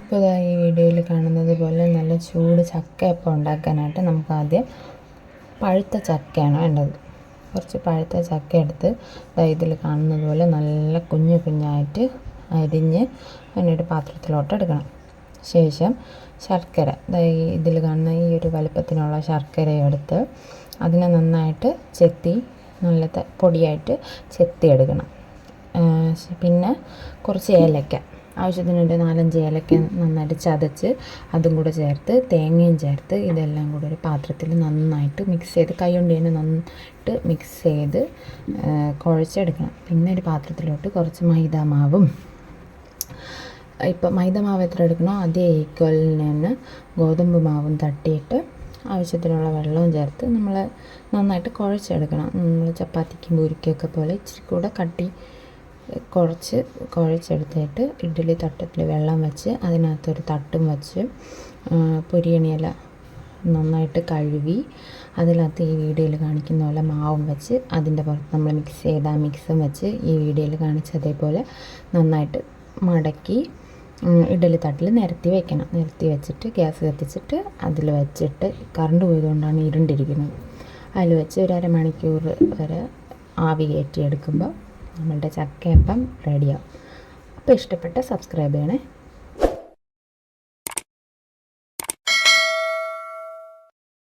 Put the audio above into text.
അപ്പോൾ ഈ വീഡിയോയിൽ കാണുന്നത് പോലെ നല്ല ചൂട് ചക്കയപ്പം ഉണ്ടാക്കാനായിട്ട് നമുക്ക് ആദ്യം പഴുത്ത ചക്കയാണ് വേണ്ടത്. കുറച്ച് പഴുത്ത ചക്ക എടുത്ത് ഇതിൽ കാണുന്നത് പോലെ നല്ല കുഞ്ഞു കുഞ്ഞായിട്ട് അരിഞ്ഞ് അതിനൊരു പാത്രത്തിലോട്ട് എടുക്കണം. ശേഷം ശർക്കര. ഇതിൽ കാണുന്ന ഈ ഒരു വലുപ്പത്തിനുള്ള ശർക്കര എടുത്ത് അതിനെ നന്നായിട്ട് ചെത്തി നല്ല പൊടിയായിട്ട് ചെത്തി എടുക്കണം പിന്നെ കുറച്ച് ഏലക്ക. ആവശ്യത്തിന് ഒരു നാലഞ്ച് ഏലക്ക നന്നായിട്ട് ചതച്ച് അതും കൂടെ ചേർത്ത് തേങ്ങയും ചേർത്ത് ഇതെല്ലാം കൂടെ ഒരു പാത്രത്തിൽ നന്നായിട്ട് മിക്സ് ചെയ്ത് കൈ കൊണ്ട് തന്നെ നന്നായിട്ട് മിക്സ് ചെയ്ത് കുഴച്ചെടുക്കണം. പിന്നെ ഒരു പാത്രത്തിലോട്ട് കുറച്ച് മൈദ മാവും. ഇപ്പം മൈദ മാവ് എത്ര എടുക്കണോ അതേ ഈക്വലിന് തന്നെ ഗോതമ്പ് മാവും തട്ടിയിട്ട് ആവശ്യത്തിനുള്ള വെള്ളവും ചേർത്ത് നമ്മൾ നന്നായിട്ട് കുഴച്ചെടുക്കണം. നമ്മൾ ചപ്പാത്തിക്കും പൂരിക്കൊക്കെ പോലെ ഇച്ചിരി കൂടെ കട്ടി കുറച്ച് കുഴച്ചെടുത്തിട്ട് ഇഡ്ഡലി തട്ടത്തിൽ വെള്ളം വെച്ച് അതിനകത്തൊരു തട്ടും വെച്ച് പൊരിയണിയില നന്നായിട്ട് കഴുകി അതിനകത്ത് ഈ വീഡിയോയിൽ കാണിക്കുന്ന പോലെ മാവും വെച്ച് അതിന്റെ പുറത്ത് നമ്മൾ മിക്സ് ചെയ്ത ആ മിക്സും വെച്ച് ഈ വീഡിയോയിൽ കാണിച്ച അതേപോലെ നന്നായിട്ട് മടക്കി ഇഡലി തട്ടിൽ നിരത്തി വെക്കണം. നിരത്തി വെച്ചിട്ട് ഗ്യാസ് കത്തിച്ചിട്ട് അതിൽ വെച്ചിട്ട് കറണ്ട് പോയതുകൊണ്ടാണ് ഇരുണ്ടിരിക്കുന്നത്. അതിൽ വെച്ച് ഒരു അരമണിക്കൂർ വരെ ആവി കയറ്റി എടുക്കുമ്പോൾ നമ്മളുടെ ചക്കയപ്പം റെഡിയാവും അപ്പോൾ ഇഷ്ടപ്പെട്ട സബ്സ്ക്രൈബ് ചെയ്യണേ.